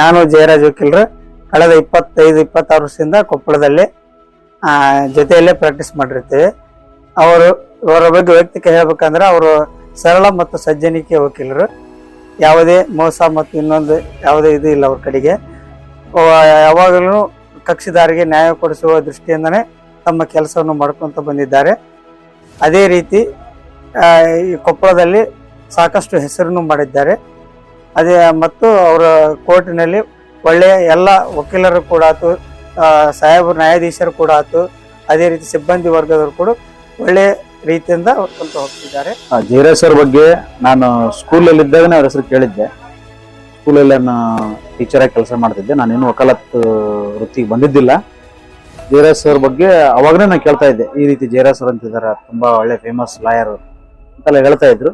ನಾನು ಜಯರಾಜ್ ವಕೀಲರು ಕಳೆದ ಇಪ್ಪತ್ತೈದು, ಇಪ್ಪತ್ತಾರು ವರ್ಷದಿಂದ ಕೊಪ್ಪಳದಲ್ಲಿ ಜೊತೆಯಲ್ಲೇ ಪ್ರಾಕ್ಟೀಸ್ ಮಾಡಿರ್ತೀವಿ. ಅವರು, ಅವರ ಬಗ್ಗೆ ವೈಯಕ್ತಿಕ ಹೇಳ್ಬೇಕಂದ್ರೆ ಅವರು ಸರಳ ಮತ್ತು ಸಜ್ಜನಿಕೆ ವಕೀಲರು. ಯಾವುದೇ ಮೋಸ ಮತ್ತು ಇನ್ನೊಂದು ಯಾವುದೇ ಇದು ಇಲ್ಲ ಅವ್ರ ಕಡೆಗೆ. ಯಾವಾಗಲೂ ಕಕ್ಷಿದಾರಿಗೆ ನ್ಯಾಯ ಕೊಡಿಸುವ ದೃಷ್ಟಿಯಿಂದನೇ ತಮ್ಮ ಕೆಲಸವನ್ನು ಮಾಡ್ಕೊತ ಬಂದಿದ್ದಾರೆ. ಅದೇ ರೀತಿ ಈ ಕೊಪ್ಪಳದಲ್ಲಿ ಸಾಕಷ್ಟು ಹೆಸರನ್ನು ಮಾಡಿದ್ದಾರೆ. ಅದೇ ಮತ್ತು ಅವರ ಕೋರ್ಟಿನಲ್ಲಿ ಒಳ್ಳೆಯ ಎಲ್ಲ ವಕೀಲರು ಕೂಡ ಆತು ಆ, ಸಾಹೇಬರು ನ್ಯಾಯಾಧೀಶರು ಕೂಡ ಆತು ಅದೇ ರೀತಿ ಸಿಬ್ಬಂದಿ ವರ್ಗದವರು ಕೂಡ ಒಳ್ಳೆಯ ರೀತಿಯಿಂದ ಹೊತ್ಕೊಂತ ಹೋಗ್ತಿದ್ದಾರೆ. ಜಯರಾಜ್ ಸರ್ ಬಗ್ಗೆ ನಾನು ಸ್ಕೂಲಲ್ಲಿ ಇದ್ದಾಗನೇ ಅವ್ರ ಹೆಸರು ಕೇಳಿದ್ದೆ. ಸ್ಕೂಲಲ್ಲಿ ನಾನು ಟೀಚರಾಗಿ ಕೆಲಸ ಮಾಡ್ತಿದ್ದೆ. ನಾನೇನು ವಕಾಲತ್ ವೃತ್ತಿಗೆ ಬಂದಿದ್ದಿಲ್ಲ. ಜಯರಾಜ್ ಸರ್ ಬಗ್ಗೆ ಅವಾಗನೇ ನಾನು ಕೇಳ್ತಾ ಇದ್ದೆ ಈ ರೀತಿ ಜಯರಾಜ್ ಸರ್ ಅಂತಿದ್ದಾರೆ ತುಂಬ ಒಳ್ಳೆ ಫೇಮಸ್ ಲಾಯರ್ ಅಂತೆಲ್ಲ ಹೇಳ್ತಾ ಇದ್ರು.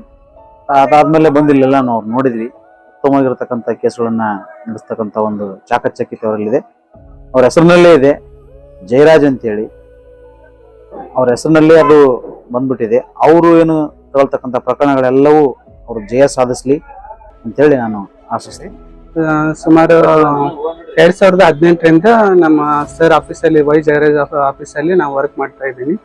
ಅದಾದ್ಮೇಲೆ ಬಂದಿಲ್ಲೆಲ್ಲ ನಾವು ನೋಡಿದ್ವಿ. ಉತ್ತಮವಾಗಿರ್ತಕ್ಕಂಥ ಕೇಸುಗಳನ್ನ ನಡೆಸ್ತಕ್ಕಂಥ ಒಂದು ಚಾಕಚಕ್ಯತೆ ಅವರಲ್ಲಿದೆ. ಅವ್ರ ಹೆಸರಿನಲ್ಲೇ ಇದೆ ಜಯರಾಜ್ ಅಂತೇಳಿ. ಅವ್ರ ಹೆಸರಿನಲ್ಲೇ ಅದು ಬಂದ್ಬಿಟ್ಟಿದೆ. ಅವರು ಏನು ತಗೊಳ್ತಕ್ಕಂಥ ಪ್ರಕರಣಗಳೆಲ್ಲವೂ ಅವರು ಜಯ ಸಾಧಿಸ್ಲಿ ಅಂತೇಳಿ ನಾನು ಆಶಿಸ್ತೀನಿ. ಸುಮಾರು ಎರಡ್ ಸಾವಿರದ ಹದಿನೆಂಟರಿಂದ ನಮ್ಮ ಸರ್ ಆಫೀಸಲ್ಲಿ, ವೈ ಜಯರಾಜ್ ಆಫೀಸಲ್ಲಿ ನಾವು ವರ್ಕ್ ಮಾಡ್ತಾ ಇದ್ದೀನಿ.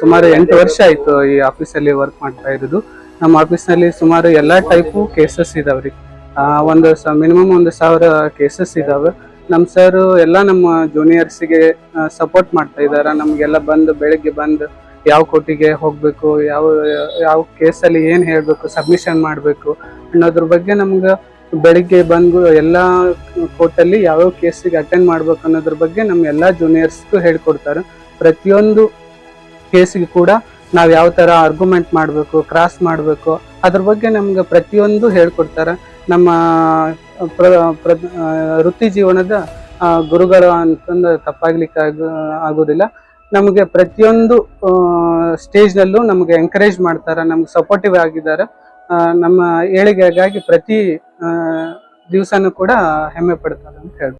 ಸುಮಾರು ಎಂಟು ವರ್ಷ ಆಯಿತು ಈ ಆಫೀಸಲ್ಲಿ ವರ್ಕ್ ಮಾಡ್ತಾ ಇರೋದು. ನಮ್ಮ ಆಫೀಸ್ನಲ್ಲಿ ಸುಮಾರು ಎಲ್ಲ ಟೈಪು ಕೇಸಸ್ ಇದಾವ್ರಿ ಒಂದು ಮಿನಿಮಮ್ ಒಂದು ಸಾವಿರ ಕೇಸಸ್ ಇದಾವೆ. ನಮ್ಮ ಸರ್ ಎಲ್ಲ ನಮ್ಮ ಜೂನಿಯರ್ಸಿಗೆ ಸಪೋರ್ಟ್ ಮಾಡ್ತಾ ಇದ್ದಾರೆ ನಮಗೆಲ್ಲ ಬಂದು ಬೆಳಗ್ಗೆ ಬಂದು ಯಾವ ಕೋರ್ಟಿಗೆ ಹೋಗಬೇಕು, ಯಾವ ಯಾವ ಕೇಸಲ್ಲಿ ಏನು ಹೇಳಬೇಕು ಸಬ್ಮಿಷನ್ ಮಾಡಬೇಕು ಅನ್ನೋದ್ರ ಬಗ್ಗೆ ನಮ್ಗೆ ಬೆಳಿಗ್ಗೆ ಬಂದು ಎಲ್ಲಾ ಕೋರ್ಟಲ್ಲಿ ಯಾವ್ಯಾವ ಕೇಸಿಗೆ ಅಟೆಂಡ್ ಮಾಡ್ಬೇಕು ಅನ್ನೋದ್ರ ಬಗ್ಗೆ ನಮ್ಮ ಎಲ್ಲಾ ಜೂನಿಯರ್ಸ್ಗೂ ಹೇಳ್ಕೊಡ್ತಾರೆ. ಪ್ರತಿಯೊಂದು ಕೇಸಿಗೆ ಕೂಡ ನಾವ್ ಯಾವ ತರ ಆರ್ಗ್ಯುಮೆಂಟ್ ಮಾಡಬೇಕು ಕ್ರಾಸ್ ಮಾಡಬೇಕು, ಅದ್ರ ಬಗ್ಗೆ ನಮ್ಗೆ ಪ್ರತಿಯೊಂದು ಹೇಳ್ಕೊಡ್ತಾರೆ. ನಮ್ಮ ಪ್ರ- ಪ್ರ- ವೃತ್ತಿ ಜೀವನದ ಗುರುಗಳು ಅಂತಂದು ತಪ್ಪಾಗ್ಲಿಕ್ಕೆ ಆಗ, ಆಗೋದಿಲ್ಲ. ನಮಗೆ ಪ್ರತಿಯೊಂದು ಸ್ಟೇಜ್ನಲ್ಲೂ ನಮಗೆ ಎಂಕರೇಜ್ ಮಾಡ್ತಾರೆ, ನಮ್ಗೆ ಸಪೋರ್ಟಿವ್ ಆಗಿದ್ದಾರೆ. ನಮ್ಮ ಏಳಿಗೆಗಾಗಿ ಪ್ರತಿ ದಿವಸನೂ ಕೂಡ ಹೆಮ್ಮೆ ಪಡ್ತಾರೆ ಅಂತ ಹೇಳ್ಬೋದು.